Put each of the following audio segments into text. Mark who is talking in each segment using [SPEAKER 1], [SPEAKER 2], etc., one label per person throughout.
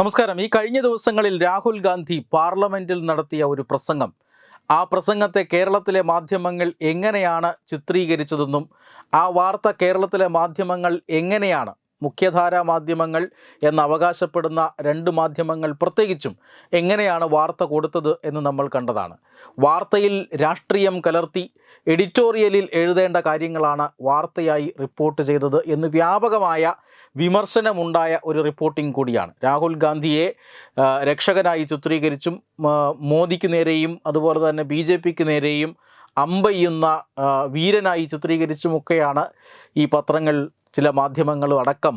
[SPEAKER 1] നമസ്കാരം ഈ കഴിഞ്ഞ ദിവസങ്ങളിൽ രാഹുൽ ഗാന്ധി പാർലമെന്റിൽ നടത്തിയ ഒരു പ്രസംഗം ആ പ്രസംഗത്തെ കേരളത്തിലെ മാധ്യമങ്ങൾ എങ്ങനെയാണ് ചിത്രീകരിച്ചതെന്നും ആ വാർത്ത കേരളത്തിലെ മാധ്യമങ്ങൾ എങ്ങനെയാണ് മുഖ്യധാരാ മാധ്യമങ്ങൾ എന്ന് അവകാശപ്പെടുന്ന രണ്ട് മാധ്യമങ്ങൾ പ്രത്യേകിച്ചും എങ്ങനെയാണ് വാർത്ത കൊടുത്തത് എന്ന് നമ്മൾ കണ്ടതാണ് വാർത്തയിൽ രാഷ്ട്രീയം കലർത്തി എഡിറ്റോറിയലിൽ എഴുതേണ്ട കാര്യങ്ങളാണ് വാർത്തയായി റിപ്പോർട്ട് ചെയ്തത് എന്ന് വ്യാപകമായ വിമർശനമുണ്ടായ ഒരു റിപ്പോർട്ടിംഗ് കൂടിയാണ് രാഹുൽ ഗാന്ധിയെ രക്ഷകനായി ചിത്രീകരിച്ചും മോദിക്ക് നേരെയും അതുപോലെ തന്നെ ബി ജെ പിക്ക് നേരെയും അമ്പയ്യുന്ന വീരനായി ചിത്രീകരിച്ചുമൊക്കെയാണ് ഈ പത്രങ്ങൾ ചില മാധ്യമങ്ങളും അടക്കം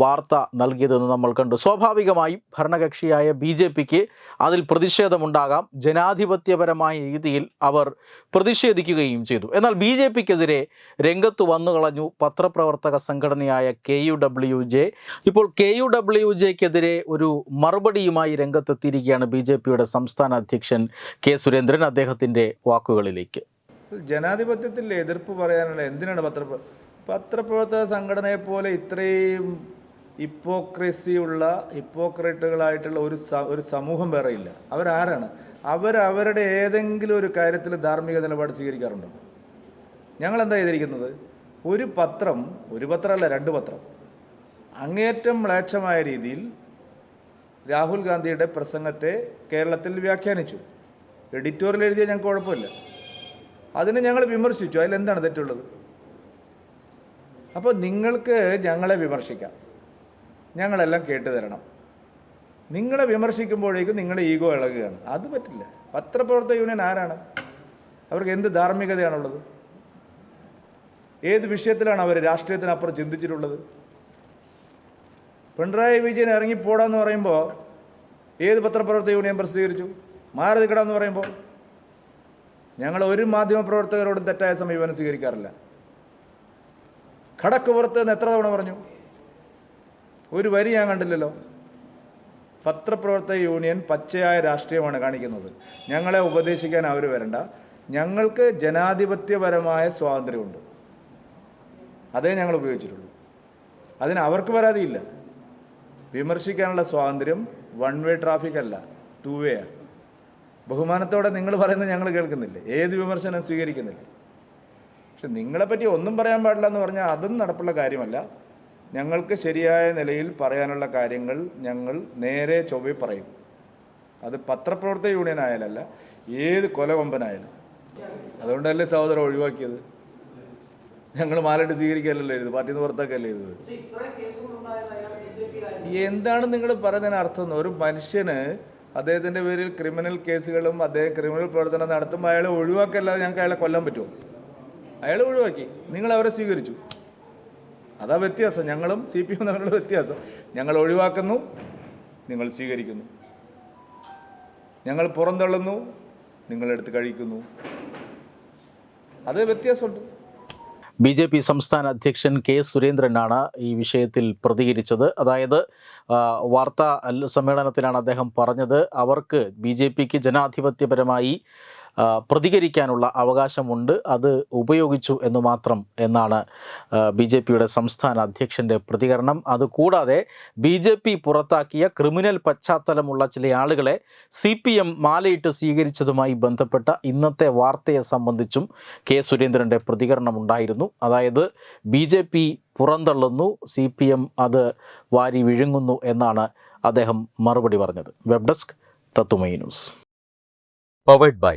[SPEAKER 1] വാർത്ത നൽകിയതെന്ന് നമ്മൾ കണ്ടു സ്വാഭാവികമായും ഭരണകക്ഷിയായ ബി ജെ പിക്ക് അതിൽ പ്രതിഷേധമുണ്ടാകാം ജനാധിപത്യപരമായ രീതിയിൽ അവർ പ്രതിഷേധിക്കുകയും ചെയ്തു എന്നാൽ ബി ജെ പിക്കെതിരെ രംഗത്ത് വന്നു കളഞ്ഞു പത്രപ്രവർത്തക സംഘടനയായ കെ യു ഡബ്ല്യു ജെ ഇപ്പോൾ കെ യു ഡബ്ല്യു ജെക്കെതിരെ ഒരു മറുപടിയുമായി രംഗത്തെത്തിയിരിക്കുകയാണ് ബി ജെ പിയുടെ സംസ്ഥാന അധ്യക്ഷൻ കെ സുരേന്ദ്രൻ അദ്ദേഹത്തിൻ്റെ വാക്കുകളിലേക്ക്
[SPEAKER 2] ജനാധിപത്യത്തിൽ എതിർപ്പ് പറയാനുള്ള എന്തിനാണ് പത്ര പത്രപ്രവർത്തക പോലെ ഇത്രയും ഇപ്പോക്രസിയുള്ള ഇപ്പോക്രേറ്റുകളായിട്ടുള്ള ഒരു ഒരു സമൂഹം വേറെ ഇല്ല അവരാരാണ് അവരവരുടെ ഏതെങ്കിലും ഒരു കാര്യത്തിൽ ധാർമ്മിക നിലപാട് സ്വീകരിക്കാറുണ്ടോ ഞങ്ങളെന്താ ചെയ്തിരിക്കുന്നത് ഒരു പത്രം ഒരു പത്രമല്ല രണ്ട് പത്രം അങ്ങേറ്റം മ്ലേച്ഛമായ രീതിയിൽ രാഹുൽ ഗാന്ധിയുടെ പ്രസംഗത്തെ കേരളത്തിൽ വ്യാഖ്യാനിച്ചു എഡിറ്റോറിയൽ എഴുതിയാൽ ഞങ്ങൾക്ക് കുഴപ്പമില്ല അതിന് ഞങ്ങൾ വിമർശിച്ചു അതിലെന്താണ് തെറ്റുള്ളത് അപ്പോൾ നിങ്ങൾക്ക് ഞങ്ങളെ വിമർശിക്കാം ഞങ്ങളെല്ലാം കേട്ടു തരണം നിങ്ങളെ വിമർശിക്കുമ്പോഴേക്കും നിങ്ങളുടെ ഈഗോ ഇളകുകയാണ് അത് പറ്റില്ല പത്രപ്രവർത്തക യൂണിയൻ ആരാണ് അവർക്ക് എന്ത് ധാർമ്മികതയാണുള്ളത് ഏത് വിഷയത്തിലാണ് അവർ രാഷ്ട്രീയത്തിനപ്പുറം ചിന്തിച്ചിട്ടുള്ളത് പിണറായി വിജയൻ ഇറങ്ങിപ്പോടാന്ന് പറയുമ്പോൾ ഏത് പത്രപ്രവർത്തക യൂണിയൻ പ്രസിദ്ധീകരിച്ചു മാറി എന്ന് പറയുമ്പോൾ ഞങ്ങൾ ഒരു മാധ്യമപ്രവർത്തകരോടും തെറ്റായ സമീപനം സ്വീകരിക്കാറില്ല കടക്ക് പുറത്ത് എത്ര തവണ പറഞ്ഞു ഒരു വരി ഞാൻ കണ്ടില്ലല്ലോ പത്രപ്രവർത്തക യൂണിയൻ പച്ചയായ രാഷ്ട്രീയമാണ് കാണിക്കുന്നത് ഞങ്ങളെ ഉപദേശിക്കാൻ അവർ വരണ്ട ഞങ്ങൾക്ക് ജനാധിപത്യപരമായ സ്വാതന്ത്ര്യമുണ്ട് അതേ ഞങ്ങൾ ഉപയോഗിച്ചിട്ടുള്ളൂ അതിന് അവർക്ക് പരാതിയില്ല വിമർശിക്കാനുള്ള സ്വാതന്ത്ര്യം വൺ വേ ട്രാഫിക് അല്ല ടു വേ ബഹുമാനത്തോടെ നിങ്ങൾ പറയുന്നത് ഞങ്ങൾ കേൾക്കുന്നില്ല ഏത് വിമർശനം സ്വീകരിക്കുന്നില്ല പക്ഷെ പറ്റി ഒന്നും പറയാൻ പാടില്ല എന്ന് പറഞ്ഞാൽ അതും നടപ്പുള്ള കാര്യമല്ല ഞങ്ങൾക്ക് ശരിയായ നിലയിൽ പറയാനുള്ള കാര്യങ്ങൾ ഞങ്ങൾ നേരെ ചൊവ്വേ പറയും അത് പത്രപ്രവർത്തക യൂണിയൻ ആയാലല്ല ഏത് കൊലകൊമ്പനായാലും അതുകൊണ്ടല്ലേ സഹോദരൻ ഒഴിവാക്കിയത് ഞങ്ങൾ മാലയിട്ട് സ്വീകരിക്കലല്ലോ ഇത് പാർട്ടി നിന്ന് പുറത്താക്കല്ലേ ഇത് എന്താണ് നിങ്ങൾ പറയുന്നതിന് അർത്ഥം ഒരു മനുഷ്യന് അദ്ദേഹത്തിൻ്റെ പേരിൽ ക്രിമിനൽ കേസുകളും അദ്ദേഹം ക്രിമിനൽ പ്രവർത്തനം നടത്തുമ്പോൾ അയാളെ ഒഴിവാക്കല്ലാതെ ഞങ്ങൾക്ക് അയാളെ കൊല്ലാൻ പറ്റുമോ അയാൾ ഒഴിവാക്കി നിങ്ങൾ അവരെ സ്വീകരിച്ചു അതാ വ്യത്യാസം ഞങ്ങളും സി പി എം തമ്മിലുള്ള വ്യത്യാസം ഞങ്ങൾ ഒഴിവാക്കുന്നു നിങ്ങൾ സ്വീകരിക്കുന്നു ഞങ്ങൾ പുറന്തള്ളുന്നു നിങ്ങളെടുത്ത് കഴിക്കുന്നു അത് വ്യത്യാസമുണ്ട്
[SPEAKER 1] ബി ജെ പി സംസ്ഥാന അധ്യക്ഷൻ കെ സുരേന്ദ്രനാണ് ഈ വിഷയത്തിൽ പ്രതികരിച്ചത് അതായത് വാർത്താ സമ്മേളനത്തിലാണ് അദ്ദേഹം പറഞ്ഞത് അവർക്ക് ബി ജെ പിക്ക് ജനാധിപത്യപരമായി പ്രതികരിക്കാനുള്ള അവകാശമുണ്ട് അത് ഉപയോഗിച്ചു എന്ന് മാത്രം എന്നാണ് ബി ജെ പിയുടെ സംസ്ഥാന അധ്യക്ഷൻ്റെ പ്രതികരണം അതുകൂടാതെ ബി ജെ പി പുറത്താക്കിയ ക്രിമിനൽ പശ്ചാത്തലമുള്ള ചില ആളുകളെ സി പി എം മാലയിട്ട് സ്വീകരിച്ചതുമായി ബന്ധപ്പെട്ട ഇന്നത്തെ വാർത്തയെ സംബന്ധിച്ചും കെ സുരേന്ദ്രൻ്റെ ഉണ്ടായിരുന്നു അതായത് ബി ജെ പി പുറന്തള്ളുന്നു സി പി എം അത് വാരി വിഴുങ്ങുന്നു എന്നാണ് അദ്ദേഹം മറുപടി പറഞ്ഞത് വെബ് ഡെസ്ക് തത്തുമൈ news
[SPEAKER 3] powered by